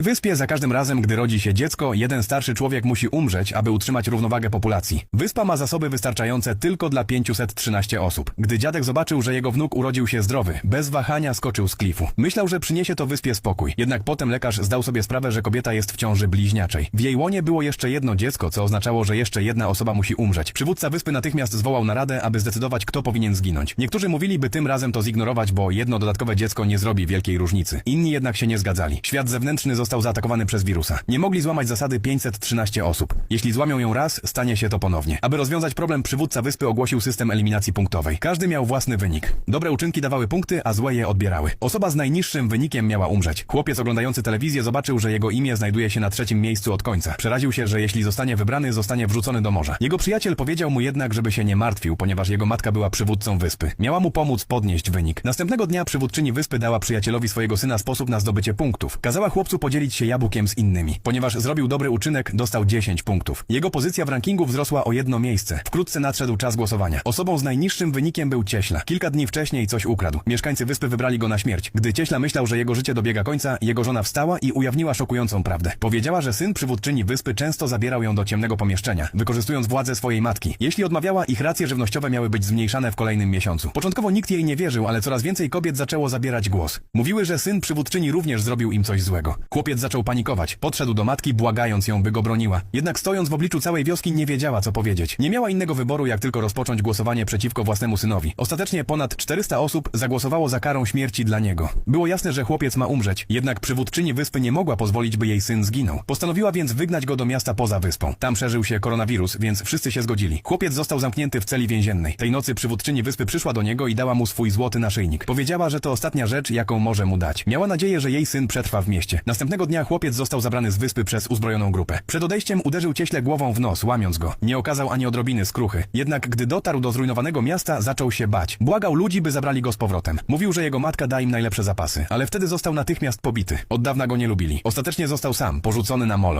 Wyspie za każdym razem, gdy rodzi się dziecko, jeden starszy człowiek musi umrzeć, aby utrzymać równowagę populacji. Wyspa ma zasoby wystarczające tylko dla 513 osób. Gdy dziadek zobaczył, że jego wnuk urodził się zdrowy, bez wahania skoczył z klifu. Myślał, że przyniesie to wyspie spokój. Jednak potem lekarz zdał sobie sprawę, że kobieta jest w ciąży bliźniaczej. W jej łonie było jeszcze jedno dziecko, co oznaczało, że jeszcze jedna osoba musi umrzeć. Przywódca wyspy natychmiast zwołał naradę, aby zdecydować, kto powinien zginąć. Niektórzy mówili, by tym razem to zignorować, bo jedno dodatkowe dziecko nie zrobi wielkiej różnicy. Inni jednak się nie zgadzali. Świat zewnętrzny został zaatakowany przez wirusa. Nie mogli złamać zasady 513 osób. Jeśli złamią ją raz, stanie się to ponownie. Aby rozwiązać problem, przywódca wyspy ogłosił system eliminacji punktowej. Każdy miał własny wynik. Dobre uczynki dawały punkty, a złe je odbierały. Osoba z najniższym wynikiem miała umrzeć. Chłopiec oglądający telewizję zobaczył, że jego imię znajduje się na trzecim miejscu od końca. Przeraził się, że jeśli zostanie wybrany, zostanie wrzucony do morza. Jego przyjaciel powiedział mu jednak, żeby się nie martwił, ponieważ jego matka była przywódcą wyspy. Miała mu pomóc podnieść wynik. Następnego dnia przywódczyni wyspy dała przyjacielowi swojego syna sposób na zdobycie punktów. Kazała chłopcu podzielić się jabłkiem z innymi. Ponieważ zrobił dobry uczynek, dostał 10 punktów. Jego pozycja w rankingu wzrosła o jedno miejsce. Wkrótce nadszedł czas głosowania. Osobą z najniższym wynikiem był Cieśla. Kilka dni wcześniej coś ukradł. Mieszkańcy wyspy wybrali go na śmierć. Gdy Cieśla myślał, że jego życie dobiega końca, jego żona wstała i ujawniła szokującą prawdę. Powiedziała, że syn przywódczyni wyspy często zabierał ją do ciemnego pomieszczenia, wykorzystując władzę swojej matki. Jeśli odmawiała, ich racje żywnościowe miały być zmniejszane w kolejnym miesiącu. Początkowo nikt jej nie wierzył, ale coraz więcej kobiet zaczęło zabierać głos. Mówiły, że syn przywódczyni również zrobił im coś złego. Chłopiec zaczął panikować. Podszedł do matki, błagając ją, by go broniła. Jednak stojąc w obliczu całej wioski nie wiedziała, co powiedzieć. Nie miała innego wyboru, jak tylko rozpocząć głosowanie przeciwko własnemu synowi. Ostatecznie ponad 400 osób zagłosowało za karą śmierci dla niego. Było jasne, że chłopiec ma umrzeć. Jednak przywódczyni wyspy nie mogła pozwolić, by jej syn zginął. Postanowiła więc wygnać go do miasta poza wyspą. Tam szerzył się koronawirus, więc wszyscy się zgodzili. Chłopiec został zamknięty w celi więziennej. Tej nocy przywódczyni wyspy przyszła do niego i dała mu swój złoty naszyjnik. Powiedziała, że to ostatnia rzecz, jaką może mu dać. Miała nadzieję, że jej syn przetrwa w mieście. Następnego dnia chłopiec został zabrany z wyspy przez uzbrojoną grupę. Przed odejściem uderzył cieśle głową w nos, łamiąc go. Nie okazał ani odrobiny skruchy. Jednak gdy dotarł do zrujnowanego miasta, zaczął się bać. Błagał ludzi, by zabrali go z powrotem. Mówił, że jego matka da im najlepsze zapasy, ale wtedy został natychmiast pobity. Od dawna go nie lubili. Ostatecznie został sam, porzucony na molo.